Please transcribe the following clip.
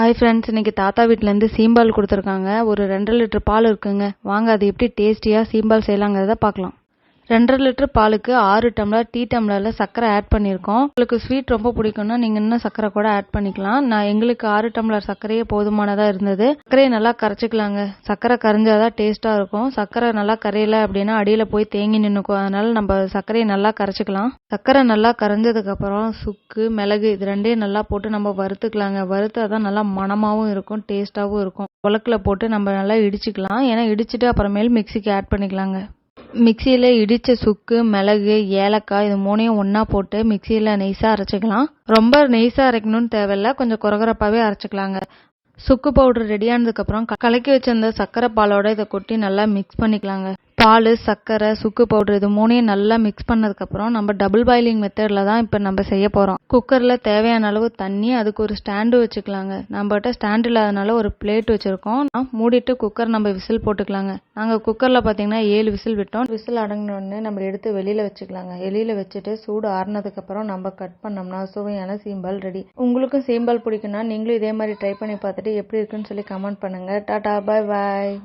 Hi friends இன்னைக்கு தாத்தா வீட்டிலேருந்து சீம்பால் கொடுத்துருக்காங்க. ஒரு ரெண்டரை லிட்டர் பால் இருக்குங்க. வாங்க அது எப்படி டேஸ்டியாக சீம்பால் செய்யலாங்கிறத பார்க்கலாம். ரெண்டரை லிட்டர் பாலுக்கு ஆறு டம்ளர் டீ டம்ளரில் சர்க்கரை ஆட் பண்ணியிருக்கோம். உங்களுக்கு ஸ்வீட் ரொம்ப பிடிக்கும்னா நீங்கள் இன்னும் சர்க்கரை கூட ஆட் பண்ணிக்கலாம். நான் எங்களுக்கு ஆறு டம்ளர் சர்க்கரையே போதுமானதாக இருந்தது. சர்க்கரையை நல்லா கரைச்சிக்கலாங்க. சர்க்கரை கரைஞ்சாதான் டேஸ்ட்டாக இருக்கும். சர்க்கரை நல்லா கரையல அப்படின்னா அடியில் போய் தேங்கி நின்றுக்கும் அதனால நம்ம சர்க்கரையை நல்லா கரைச்சிக்கலாம். சர்க்கரை நல்லா கரைஞ்சதுக்கப்புறம் சுக்கு மிளகு இது ரெண்டையும் நல்லா போட்டு நம்ம வறுத்துக்கலாங்க. வறுத்தா தான் நல்லா மணமாகவும் இருக்கும் டேஸ்ட்டாகவும் இருக்கும். உலக்கில் போட்டு நம்ம நல்லா இடிச்சுக்கலாம். ஏன்னா இடிச்சிட்டு அப்புறமேல் மிக்சிக்கு ஆட் பண்ணிக்கலாங்க. மிக்சியில் இடித்த சுக்கு மிளகு ஏலக்காய் இது மூணையும் ஒன்றா போட்டு மிக்சியில் நெய்ஸாக அரைச்சிக்கலாம். ரொம்ப நெய்ஸாக அரைக்கணும்னு தேவையில்ல கொஞ்சம் குறகுறப்பாகவே அரைச்சிக்கலாங்க. சுக்கு பவுடர் ரெடி ஆனதுக்கப்புறம் கலக்கி வச்சிருந்த சர்க்கரை பாலோட இதை கொட்டி நல்லா மிக்ஸ் பண்ணிக்கலாங்க. பால் சர்க்கரை சுக்கு பவுடர் இது மூணையும் நல்லா மிக்ஸ் பண்ணதுக்கப்புறம் நம்ம டபுள் பாயிலிங் மெத்தடில் தான் இப்போ நம்ம செய்ய போகிறோம் குக்கரில் தேவையான அளவு தண்ணி அதுக்கு ஒரு ஸ்டாண்டு வச்சுக்கலாங்க. நம்மகிட்ட ஸ்டாண்ட் இல்லாதனால ஒரு பிளேட் வச்சுருக்கோம். மூடிட்டு குக்கர் நம்ம விசில் போட்டுக்கலாங்க. நாங்கள் குக்கரில் பார்த்தீங்கன்னா ஏழு விசில் விட்டோம். விசில் அடங்கினோடனே நம்ம எடுத்து வெளியில் வச்சுக்கலாங்க. வெளியில் வச்சுட்டு சூடு ஆறுனதுக்கப்புறம் நம்ம கட் பண்ணோம்னா சுவையான சீம்பால் ரெடி உங்களுக்கும் சீம்பால் பிடிக்குன்னா நீங்களும் இதே மாதிரி ட்ரை பண்ணி பார்த்துட்டு எப்படி இருக்குன்னு சொல்லி கமெண்ட் பண்ணுங்கள் டாடா பாய் பாய்